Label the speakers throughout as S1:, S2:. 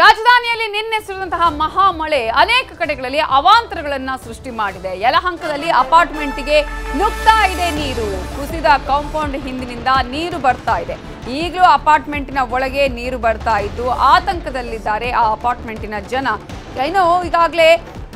S1: ರಾಜಧಾನಿಯಲ್ಲಿ ನಿನ್ನೆ ಸುರಿದಂತಹ ಮಹಾಮಳೆ ಅನೇಕ ಕಡೆಗಳಲ್ಲಿ ಅವಾಂತರಗಳನ್ನ ಸೃಷ್ಟಿ ಮಾಡಿದೆ. ಯಲಹಂಕದಲ್ಲಿ ಅಪಾರ್ಟ್ಮೆಂಟ್ಗೆ ನುಗ್ತಾ ಇದೆ ನೀರು. ಕುಸಿದ ಕಾಂಪೌಂಡ್ ಹಿಂದಿನಿಂದ ನೀರು ಬರ್ತಾ ಇದೆ. ಈಗಲೂ ಅಪಾರ್ಟ್ಮೆಂಟಿನ ಒಳಗೆ ನೀರು ಬರ್ತಾ ಇದ್ದು, ಆತಂಕದಲ್ಲಿದ್ದಾರೆ ಆ ಅಪಾರ್ಟ್ಮೆಂಟಿನ ಜನ. ಏನೋ ಈಗಾಗಲೇ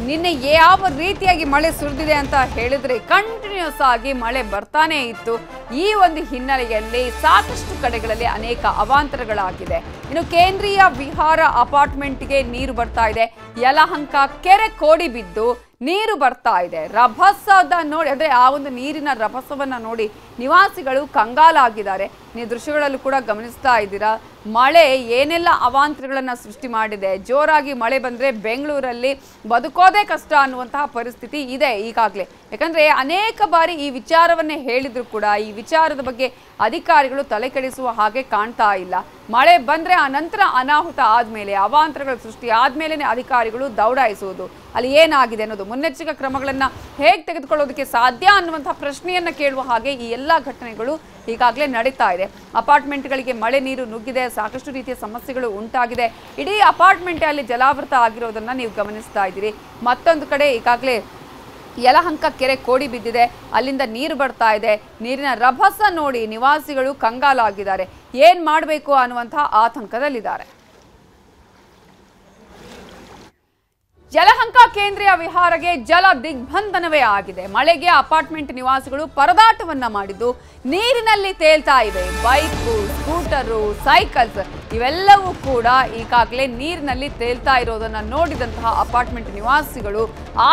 S1: ನಿನ್ನೆ ಯಾವ ರೀತಿಯಾಗಿ ಮಳೆ ಸುರಿದಿದೆ ಅಂತ ಹೇಳಿದ್ರೆ ಕಂಟಿನ್ಯೂಸ್ ಆಗಿ ಮಳೆ ಬರ್ತಾನೆ ಇತ್ತು. ಈ ಒಂದು ಹಿನ್ನೆಲೆಯಲ್ಲಿ ಸಾಕಷ್ಟು ಕಡೆಗಳಲ್ಲಿ ಅನೇಕ ಅವಾಂತರಗಳಾಗಿದೆ. ಇನ್ನು ಕೇಂದ್ರೀಯ ವಿಹಾರ ಅಪಾರ್ಟ್ಮೆಂಟ್ಗೆ ನೀರು ಬರ್ತಾ ಇದೆ. ಯಲಹಂಕ ಕೆರೆ ಕೋಡಿ ಬಿದ್ದು ನೀರು ಬರ್ತಾ ಇದೆ. ರಭಸದ ನೋಡಿ, ಅಂದ್ರೆ ಆ ಒಂದು ನೀರಿನ ರಭಸವನ್ನ ನೋಡಿ ನಿವಾಸಿಗಳು ಕಂಗಾಲಾಗಿದ್ದಾರೆ. ನೀವು ದೃಶ್ಯಗಳಲ್ಲೂ ಕೂಡ ಗಮನಿಸ್ತಾ ಇದ್ದೀರಾ? ಮಳೆ, ಏನೆಲ್ಲ ಅವಾಂತರಗಳನ್ನು ಸೃಷ್ಟಿ ಮಾಡಿದೆ? ಜೋರಾಗಿ ಮಳೆ ಬಂದ್ರೆ ಬೆಂಗಳೂರಲ್ಲಿ ಬದುಕೋದೇ ಕಷ್ಟ ಅನ್ನುವಂತಹ ಪರಿಸ್ಥಿತಿ ಇದೆ ಈಗಾಗಲೇ. ಯಾಕಂದ್ರೆ ಅನೇಕ ಬಾರಿ ಈ ವಿಚಾರವನ್ನೇ ಹೇಳಿದರೂ ಕೂಡ, ಈ ವಿಚಾರದ ಬಗ್ಗೆ ಅಧಿಕಾರಿಗಳು ತಲೆ ಕೆಡಿಸುವ ಹಾಗೆ ಕಾಣ್ತಾ ಇಲ್ಲ. ಮಳೆ ಬಂದ್ರೆ ಆ ನಂತರ ಅನಾಹುತ ಆದಮೇಲೆ, ಅವಾಂತರಗಳ ಸೃಷ್ಟಿ ಆದಮೇಲೆ ಅಧಿಕಾರಿಗಳು ದೌಡಾಯಿಸುವುದು ಅಲ್ಲಿ ಏನಾಗಿದೆ ಅನ್ನೋದು, ಮುನ್ನೆಚ್ಚರಿಕೆ ಕ್ರಮಗಳನ್ನು ಹೇಗೆ ತೆಗೆದುಕೊಳ್ಳೋದಕ್ಕೆ ಸಾಧ್ಯ ಅನ್ನುವಂಥ ಪ್ರಶ್ನೆಯನ್ನ ಕೇಳುವ ಹಾಗೆ ಈ ಎಲ್ಲ ಘಟನೆಗಳು ಈಗಾಗಲೇ ನಡೀತಾ ಇದೆ. ಅಪಾರ್ಟ್ಮೆಂಟ್ಗಳಿಗೆ ಮಳೆ ನೀರು ನುಗ್ಗಿದೆ, ಸಾಕಷ್ಟು ರೀತಿಯ ಸಮಸ್ಯೆಗಳು ಉಂಟಾಗಿದೆ. ಇಡೀ ಅಪಾರ್ಟ್ಮೆಂಟ್ ಅಲ್ಲಿ ಜಲಾವೃತ ಆಗಿರೋದನ್ನ ನೀವು ಗಮನಿಸ್ತಾ ಇದ್ದೀರಿ. ಮತ್ತೊಂದು ಕಡೆ ಈಗಾಗಲೇ ಯಲಹಂಕ ಕೆರೆ ಕೋಡಿ ಬಿದ್ದಿದೆ. ಅಲ್ಲಿಂದ ನೀರು ಬರ್ತಾ ಇದೆ. ನೀರಿನ ರಭಸ ನೋಡಿ ನಿವಾಸಿಗಳು ಕಂಗಾಲಾಗಿದ್ದಾರೆ. ಏನ್ ಮಾಡಬೇಕು ಅನ್ನುವಂತಹ ಆತಂಕದಲ್ಲಿದ್ದಾರೆ. ಯಲಹಂಕ ಕೇಂದ್ರೀಯ ವಿಹಾರಗೆ ಜಲ ದಿಗ್ಬಂಧನವೇ ಆಗಿದೆ. ಮಳೆಗೆ ಅಪಾರ್ಟ್ಮೆಂಟ್ ನಿವಾಸಿಗಳು ಪರದಾಟವನ್ನ ಮಾಡಿದ್ದು ನೀರಿನಲ್ಲಿ ತೇಲ್ತಾ ಇವೆ. ಬೈಕು ಸ್ಕೂಟರು, ಸೈಕಲ್ಸ್ ಇವೆಲ್ಲವೂ ಕೂಡ ಈಗಾಗಲೇ ನೀರಿನಲ್ಲಿ ತೇಲ್ತಾ ಇರೋದನ್ನು ನೋಡಿದಂತಹ ಅಪಾರ್ಟ್ಮೆಂಟ್ ನಿವಾಸಿಗಳು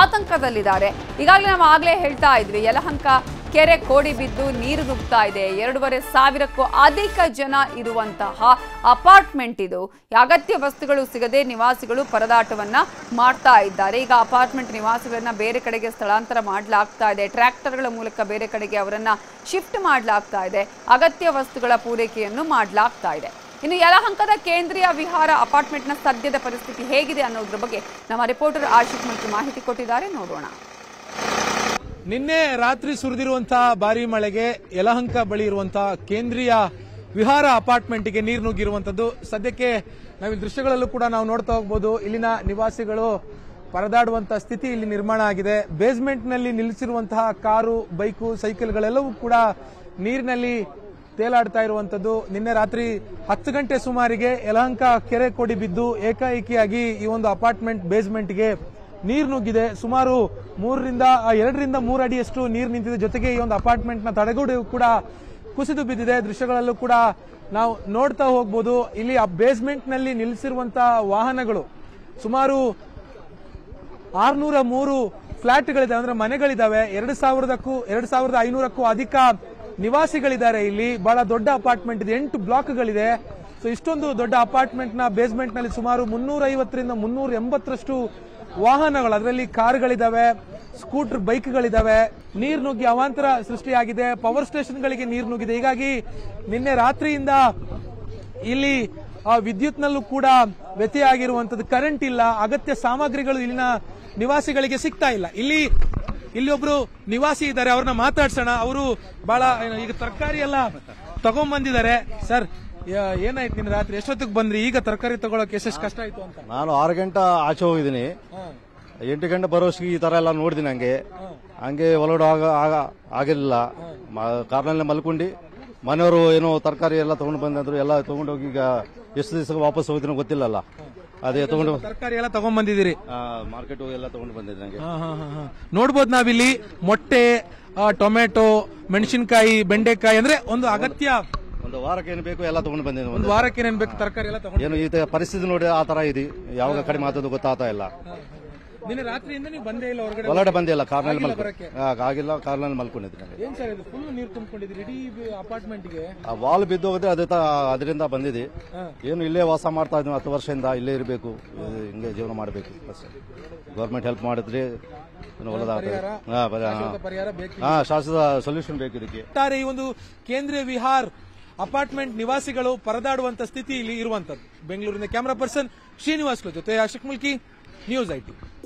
S1: ಆತಂಕದಲ್ಲಿದ್ದಾರೆ. ಈಗಾಗಲೇ ನಾವು ಆಗಲೇ ಹೇಳ್ತಾ ಇದ್ವಿ, ಯಲಹಂಕ ಕೆರೆ ಕೋಡಿ ಬಿದ್ದು ನೀರು ನುಗ್ತಾ ಇದೆ. ಎರಡೂವರೆ ಸಾವಿರಕ್ಕೂ ಅಧಿಕ ಜನ ಇರುವಂತಹ ಅಪಾರ್ಟ್ಮೆಂಟ್ ಇದು. ಅಗತ್ಯ ವಸ್ತುಗಳು ಸಿಗದೆ ನಿವಾಸಿಗಳು ಪರದಾಟವನ್ನ ಮಾಡ್ತಾ ಇದ್ದಾರೆ. ಈಗ ಅಪಾರ್ಟ್ಮೆಂಟ್ ನಿವಾಸಿಗಳನ್ನ ಬೇರೆ ಕಡೆಗೆ ಸ್ಥಳಾಂತರ ಮಾಡಲಾಗ್ತಾ ಇದೆ. ಟ್ರ್ಯಾಕ್ಟರ್ಗಳ ಮೂಲಕ ಬೇರೆ ಕಡೆಗೆ ಅವರನ್ನ ಶಿಫ್ಟ್ ಮಾಡಲಾಗ್ತಾ ಇದೆ. ಅಗತ್ಯ ವಸ್ತುಗಳ ಪೂರೈಕೆಯನ್ನು ಮಾಡಲಾಗ್ತಾ ಇದೆ. ಇನ್ನು ಯಲಹಂಕದ ಕೇಂದ್ರೀಯ ವಿಹಾರ ಅಪಾರ್ಟ್ಮೆಂಟ್ನ ಸದ್ಯದ ಪರಿಸ್ಥಿತಿ ಹೇಗಿದೆ ಅನ್ನೋದ್ರ ಬಗ್ಗೆ ನಮ್ಮ ರಿಪೋರ್ಟರ್ ಆಶಿಕ್ ಮಂತ್ರಿ ಮಾಹಿತಿ ಕೊಟ್ಟಿದ್ದಾರೆ. ನೋಡೋಣ.
S2: ನಿನ್ನೆ ರಾತ್ರಿ ಸುರಿದಿರುವಂತಹ ಭಾರಿ ಮಳೆಗೆ ಯಲಹಂಕ ಬಳಿ ಇರುವಂತಹ ಕೇಂದ್ರೀಯ ವಿಹಾರ ಅಪಾರ್ಟ್ಮೆಂಟ್ಗೆ ನೀರು ನುಗ್ಗಿರುವಂತದ್ದು ಸದ್ಯಕ್ಕೆ ನಾವು ದೃಶ್ಯಗಳಲ್ಲೂ ಕೂಡ ನಾವು ನೋಡ್ತಾ ಹೋಗ್ಬೋದು. ಇಲ್ಲಿನ ನಿವಾಸಿಗಳು ಪರದಾಡುವಂತಹ ಸ್ಥಿತಿ ಇಲ್ಲಿ ನಿರ್ಮಾಣ ಆಗಿದೆ. ಬೇಸ್ಮೆಂಟ್ನಲ್ಲಿ ನಿಲ್ಲಿಸಿರುವಂತಹ ಕಾರು, ಬೈಕು ಸೈಕಲ್ಗಳೆಲ್ಲವೂ ಕೂಡ ನೀರಿನಲ್ಲಿ ತೇಲಾಡ್ತಾ ಇರುವಂತದ್ದು. ನಿನ್ನೆ ರಾತ್ರಿ ಹತ್ತು ಗಂಟೆ ಸುಮಾರಿಗೆ ಯಲಹಂಕ ಕೆರೆ ಕೊಡಿ ಬಿದ್ದು ಏಕಾಏಕಿಯಾಗಿ ಈ ಒಂದು ಅಪಾರ್ಟ್ಮೆಂಟ್ ಬೇಸ್ಮೆಂಟ್ಗೆ ನೀರು ನುಗ್ಗಿದೆ. ಸುಮಾರು ಮೂರರಿಂದ ಎರಡರಿಂದ ಮೂರು ಅಡಿಯಷ್ಟು ನೀರು ನಿಂತಿದೆ. ಜೊತೆಗೆ ಈ ಒಂದು ಅಪಾರ್ಟ್ಮೆಂಟ್ನ ತಡೆಗೋಡೆ ಕೂಡ ಕುಸಿದು ಬಿದ್ದಿದೆ. ದೃಶ್ಯಗಳಲ್ಲೂ ಕೂಡ ನಾವು ನೋಡ್ತಾ ಹೋಗ್ಬೋದು. ಇಲ್ಲಿ ಆ ಬೇಸ್ಮೆಂಟ್ನಲ್ಲಿ ನಿಲ್ಲಿಸಿರುವಂತಹ ವಾಹನಗಳು ಸುಮಾರು ಆರ್ನೂರ ಮೂರು ಫ್ಲಾಟ್ಗಳಿದಾವೆ ಅಂದ್ರೆ ಮನೆಗಳಿದಾವೆ ಎರಡು ಸಾವಿರದಕ್ಕೂ, ಎರಡು ಸಾವಿರದ ಐನೂರಕ್ಕೂ ಅಧಿಕ ನಿವಾಸಿಗಳಿದ್ದಾರೆ ಇಲ್ಲಿ. ಬಹಳ ದೊಡ್ಡ ಅಪಾರ್ಟ್ಮೆಂಟ್ ಇದೆ. ಎಂಟು ಬ್ಲಾಕ್ಗಳಿದೆ. ಸೊ ಇಷ್ಟೊಂದು ದೊಡ್ಡ ಅಪಾರ್ಟ್ಮೆಂಟ್ನ ಬೇಸ್ಮೆಂಟ್ನಲ್ಲಿ ಬೇಸ್ಮೆಂಟ್ನಲ್ಲಿ ಸುಮಾರು ಮುನ್ನೂರ ಐವತ್ತರಿಂದ ಮುನ್ನೂರ ಎಂಬತ್ತರಷ್ಟು ವಾಹನಗಳು, ಅದರಲ್ಲಿ ಕಾರ್ಗಳಿದಾವೆ, ಸ್ಕೂಟರ್ ಬೈಕ್ಗಳಿದಾವೆ. ನೀರು ನುಗ್ಗಿ ಅವಾಂತರ ಸೃಷ್ಟಿಯಾಗಿದೆ. ಪವರ್ ಸ್ಟೇಷನ್ಗಳಿಗೆ ನೀರು ನುಗ್ಗಿದೆ. ಹೀಗಾಗಿ ನಿನ್ನೆ ರಾತ್ರಿಯಿಂದ ಇಲ್ಲಿ ವಿದ್ಯುತ್ನಲ್ಲೂ ಕೂಡ ವ್ಯತ್ಯಯ ಆಗಿರುವಂತದ್ದು ಕರೆಂಟ್ ಇಲ್ಲ. ಅಗತ್ಯ ಸಾಮಗ್ರಿಗಳು ಇಲ್ಲಿನ ನಿವಾಸಿಗಳಿಗೆ ಸಿಗ್ತಾ ಇಲ್ಲ. ಇಲ್ಲಿ ಇಲ್ಲಿ ಒಬ್ರು ನಿವಾಸಿ ಇದ್ದಾರೆ ಅವ್ರನ್ನ ಮಾತಾಡ್ಸೋಣ. ಅವರು ಬಹಳ ಈಗ ತರಕಾರಿ ಎಲ್ಲ ತಗೊಂಬಂದಿದ್ದಾರೆ. ಸರ್ ಏನಾಯ್ತು ನಿನ್ನ ರಾತ್ರಿ? ಎಷ್ಟೊತ್ತಿಗೆ ಬಂದ್ರಿ? ಈಗ ತರಕಾರಿ ತಗೊಳಕ್ಕೆ ಎಷ್ಟು ಕಷ್ಟ ಆಯ್ತು ಅಂತ.
S3: ನಾನು ಆರು ಗಂಟೆ ಆಚೆ ಹೋಗಿದ್ದೀನಿ. ಎಂಟು ಗಂಟೆ ಬರೋಷ್ಗೆ ಈ ತರ ಎಲ್ಲ ನೋಡಿದೀನಿ ಹಂಗೆ. ಹಂಗೆ ಒಳಗಡೆ ಆಗ ಆಗ- ಆಗಿರ್ಲಿಲ್ಲ. ಕಾರ್ನಲ್ಲೇ ಮಲ್ಕೊಂಡು. ಮನೆಯವರು ಏನೋ ತರಕಾರಿ ಎಲ್ಲ ತಗೊಂಡು ಬಂದ್ರು ಎಲ್ಲ ತಗೊಂಡೋಗಿ ಈಗ ಎಷ್ಟು ದಿವಸ ವಾಪಸ್ ಹೋಗಿದ್ರು ಗೊತ್ತಿಲ್ಲಲ್ಲ. ಅದೇ ತಗೊಂಡು
S2: ತರಕಾರಿ ಎಲ್ಲ ತಗೊಂಡ್
S3: ಬಂದಿದ್ದೀರಿ. ಮಾರ್ಕೆಟ್ ಎಲ್ಲ ತಗೊಂಡು ಬಂದಿದ್ದೆ ನಂಗೆ.
S2: ನೋಡ್ಬೋದು ನಾವಿಲ್ಲಿ ಮೊಟ್ಟೆ ಟೊಮೆಟೊ ಮೆಣಸಿನಕಾಯಿ ಬೆಂಡೆಕಾಯಿ ಅಂದ್ರೆ ಒಂದು ಅಗತ್ಯ
S3: ಒಂದು ವಾರಕ್ಕೆ ಏನು ಬೇಕು ಎಲ್ಲ ತಗೊಂಡು ಬಂದಿದ್ದೀನಿ
S2: ಒಂದು
S3: ಒಂದು
S2: ವಾರಕ್ಕೆ ಏನೇನ್ ಬೇಕು ತರಕಾರಿ ಎಲ್ಲ ತಗೊಂಡು
S3: ಏನು ಈ ಪರಿಸ್ಥಿತಿ ನೋಡಿ ಆ ತರ ಇದೆ. ಯಾವಾಗ ಕಡಿಮೆ ಆತದ ಗೊತ್ತಾಗ್ತಾ ಇಲ್ಲ.
S2: ನಿನ್ನೆ ರಾತ್ರಿಯಿಂದ ನೀವು ಬಂದೇ ಇಲ್ಲ ಹೊರಗಡೆ?
S3: ಒಳಗಡೆ ಬಂದಿಲ್ಲ ಕಾರ್ನಲ್ಲಿ ಮಲ್ಕೊಂಡು ಆಗಿಲ್ಲ ಕಾರ್ನಲ್ಲಿ ಮಲ್ಕೊಂಡಿದ್ದೀನಿ ನಂಗೆ
S2: ಏನ್ ಸರ್ ಇದು ಫುಲ್ ನೀರು ತುಂಬಿಕೊಂಡಿದ್ರಿ ಇಡೀ ಅಪಾರ್ಟ್ಮೆಂಟ್ಗೆ
S3: ಆ ವಾಲ್ ಬಿದ್ದು ಹೋದ್ರೆ ಅದೇ ತ- ಅದರಿಂದ ಬಂದಿದೆ. ಏನು ಇಲ್ಲೇ ವಾಸ ಮಾಡ್ತಾ ಇದ್ದೀವಿ ಹತ್ತು ವರ್ಷದಿಂದ ಇಲ್ಲೇ ಇರಬೇಕು. ಹಿಂಗೆ ಜೀವನ ಮಾಡಬೇಕು ಅಷ್ಟೇ. ಗೌರ್ಮೆಂಟ್ ಹೆಲ್ಪ್ ಮಾಡಿದ್ರೆ ಏನು ಒಳ್ಳೆದಾಗ್ತದೆ ಹಾ, ಬರೀ-
S2: ಪರಿಹಾರ ಬೇಕು
S3: ಹಾ ಶಾಶ್ವತ ಸೊಲ್ಯೂಷನ್ ಬೇಕು ಇದಕ್ಕೆ.
S2: ಒಟ್ಟಾರೆ ಈ ಒಂದು ಕೇಂದ್ರೀಯ ವಿಹಾರ್ ಅಪಾರ್ಟ್ಮೆಂಟ್ ನಿವಾಸಿಗಳು ಪರದಾಡುವಂತ ಸ್ಥಿತಿ ಇಲ್ಲಿ ಇರುವಂತದ್ದು. ಬೆಂಗಳೂರಿನ ಕ್ಯಾಮರಾ ಪರ್ಸನ್ ಶ್ರೀನಿವಾಸ್ ಜೊತೆ ಅಶೋಕ್ ಮುಲ್ಕಿ ನ್ಯೂಸ್ ಐಟಿ